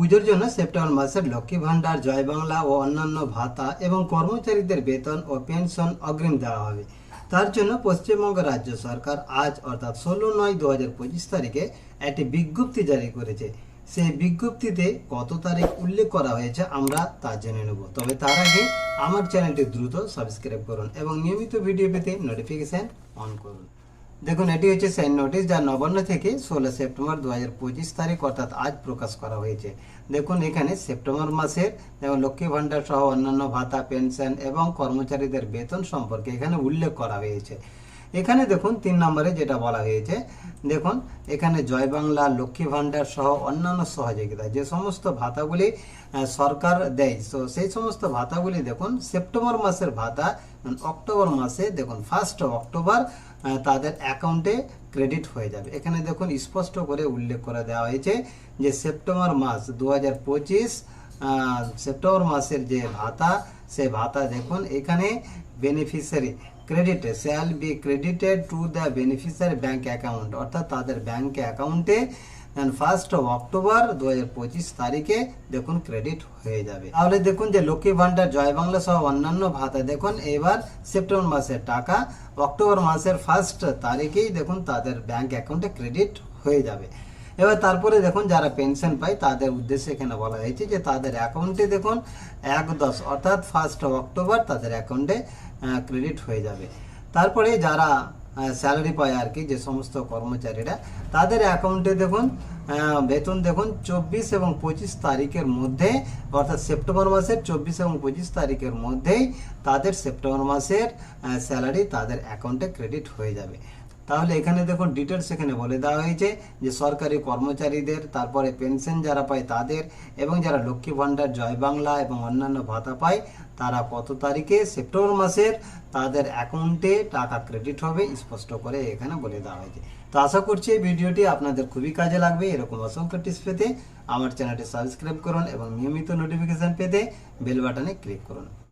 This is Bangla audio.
পুজোর জন্য সেপ্টেম্বর মাসের লক্ষ্মী ভাণ্ডার, জয় বাংলা ও অন্যান্য ভাতা এবং কর্মচারীদের বেতন ও পেনশন অগ্রিম দেওয়া হবে। তার জন্য পশ্চিমবঙ্গ রাজ্য সরকার আজ অর্থাৎ ষোলো নয় দু হাজার পঁচিশ তারিখে একটি বিজ্ঞপ্তি জারি করেছে। সেই বিজ্ঞপ্তিতে কত তারিখ উল্লেখ করা হয়েছে আমরা তা জেনে নেব। তবে তার আগে আমার চ্যানেলটি দ্রুত সাবস্ক্রাইব করুন এবং নিয়মিত ভিডিও পেতে নোটিফিকেশন অন করুন। দেখুন, এটি হচ্ছে সেই নোটিশ যা নবান্ন থেকে ষোলো সেপ্টেম্বর দু হাজার পঁচিশ তারিখ অর্থাৎ আজ প্রকাশ করা হয়েছে। দেখুন, এখানে সেপ্টেম্বর মাসের যেমন লক্ষ্মী ভাণ্ডার সহ অন্যান্য ভাতা পেনশন এবং কর্মচারীদের বেতন সম্পর্কে এখানে উল্লেখ করা হয়েছে। এখানে দেখুন তিন নম্বরে যেটা বলা হয়েছে, দেখুন, এখানে জয় বাংলা, লক্ষ্মী ভাণ্ডার সহ অন্যান্য সহযোগিতা, যে সমস্ত ভাতাগুলি সরকার দেয়, তো সেই সমস্ত ভাতাগুলি দেখুন, সেপ্টেম্বর মাসের ভাতা অক্টোবর মাসে দেখুন ফার্স্ট অক্টোবর তাদের অ্যাকাউন্টে ক্রেডিট হয়ে যাবে। এখানে দেখুন, স্পষ্ট করে উল্লেখ করে দেওয়া হয়েছে যে সেপ্টেম্বর মাস দু হাজার পঁচিশ সেপ্টেম্বর মাসের যে ভাতা, সে ভাতা দেখুন, এখানে beneficiary credit shall be credited to the beneficiary bank account অর্থাৎ তাদের ব্যাঙ্ক অ্যাকাউন্টে ফার্স্ট অক্টোবর দু হাজার পঁচিশ তারিখে দেখুন ক্রেডিট হয়ে যাবে। তাহলে দেখুন যে লক্ষ্মী ভান্ডার জয় বাংলা সহ অন্যান্য ভাতা দেখুন, এবার সেপ্টেম্বর মাসের টাকা অক্টোবর মাসের ফার্স্ট তারিখেই দেখুন তাদের ব্যাংক অ্যাকাউন্টে ক্রেডিট হয়ে যাবে। এবার তারপরে দেখুন যারা পেনশন পায়, তাদের উদ্দেশ্যে এখানে বলা হয়েছে যে তাদের অ্যাকাউন্টে দেখুন এক দশ, অর্থাৎ ফার্স্ট অক্টোবর তাদের অ্যাকাউন্টে ক্রেডিট হয়ে যাবে। তারপরে যারা স্যালারি পায় আর কি, যে সমস্ত কর্মচারীরা, তাদের অ্যাকাউন্টে দেখুন বেতন দেখুন চব্বিশ এবং পঁচিশ তারিখের মধ্যে, অর্থাৎ সেপ্টেম্বর মাসের চব্বিশ এবং পঁচিশ তারিখের মধ্যেই তাদের সেপ্টেম্বর মাসের স্যালারি তাদের অ্যাকাউন্টে ক্রেডিট হয়ে যাবে। তাহলে এখানে দেখুন ডিটেলস এখানে বলে দেওয়া হয়েছে যে সরকারি কর্মচারীদের, তারপরে পেনশন যারা পায় তাদের এবং যারা লক্ষ্মী ভাণ্ডার, জয় বাংলা এবং অন্যান্য ভাতা পায়, তারা কত তারিখে? সেপ্টেম্বর মাসের। তাদের অ্যাকাউন্টে টাকা ক্রেডিট হবে, স্পষ্ট করে এখানে বলে দেওয়া হয়েছে। তো আশা করছি এই ভিডিওটি আপনাদের খুবই কাজে লাগবে। এরকম অসংখ্য টিপস পেতে আমার চ্যানেলটি সাবস্ক্রাইব করুন এবং নিয়মিত নোটিফিকেশন পেতে বেল বাটনে ক্লিক করুন।